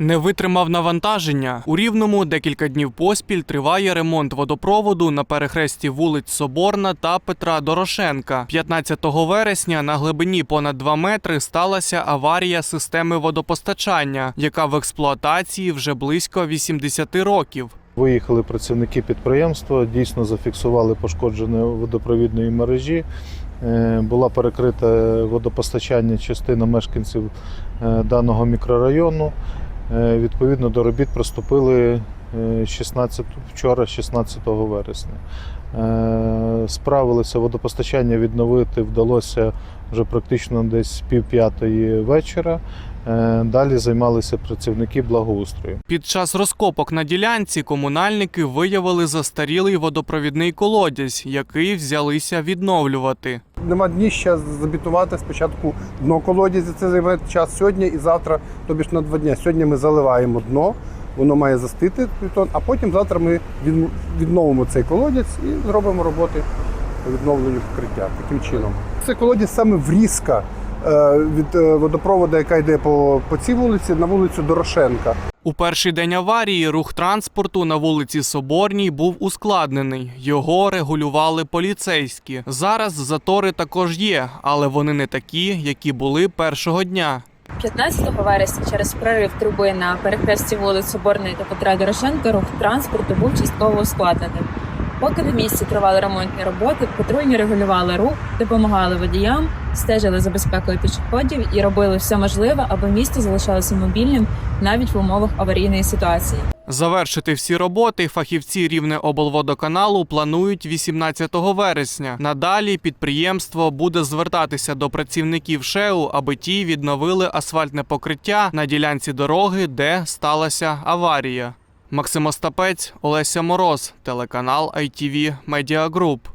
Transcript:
Не витримав навантаження. У Рівному декілька днів поспіль триває ремонт водопроводу на перехресті вулиць Соборна та Петра Дорошенка. 15 вересня на глибині понад 2 метри сталася аварія системи водопостачання, яка в експлуатації вже близько 80 років. Виїхали працівники підприємства, дійсно зафіксували пошкодження водопровідної мережі. Е, Була перекрита водопостачання частина мешканців е, даного мікрорайону. Е, Відповідно до робіт приступили е, 16, вчора, 16 вересня. Е, Справилися водопостачання відновити вдалося вже практично десь пів п'ятої вечора. Е, Далі займалися працівники благоустрою. Під час розкопок на ділянці комунальники виявили застарілий водопровідний колодязь, який взялися відновлювати. Нема дніща забітувати спочатку дно колодязі. Це займе час сьогодні і завтра, тобі ж на два дні. Сьогодні ми заливаємо дно, воно має застити бетон, а потім завтра ми відновимо цей колодязь і зробимо роботи по відновленню покриття таким чином. Це колодязь саме врізка е, від е, водопроводу, яка йде по, по цій вулиці, на вулицю Дорошенка. У перший день аварії рух транспорту на вулиці Соборній був ускладнений. Його регулювали поліцейські. Зараз затори також є, але вони не такі, які були першого дня. 15 вересня через прорив труби на перехресті вулиць Соборної та Петра Дорошенка рух транспорту був частково ускладненим. Поки на місці тривали ремонтні роботи, патрульні регулювали рух, допомагали водіям, стежили за безпекою пішоходів і робили все можливе, аби місто залишалося мобільним навіть в умовах аварійної ситуації. Завершити всі роботи фахівці рівне облводоканалу планують 18 вересня. Надалі підприємство буде звертатися до працівників ШЕУ, аби ті відновили асфальтне покриття на ділянці дороги, де сталася аварія. Максим Остапець, Олеся Мороз, телеканал ITV Media Group.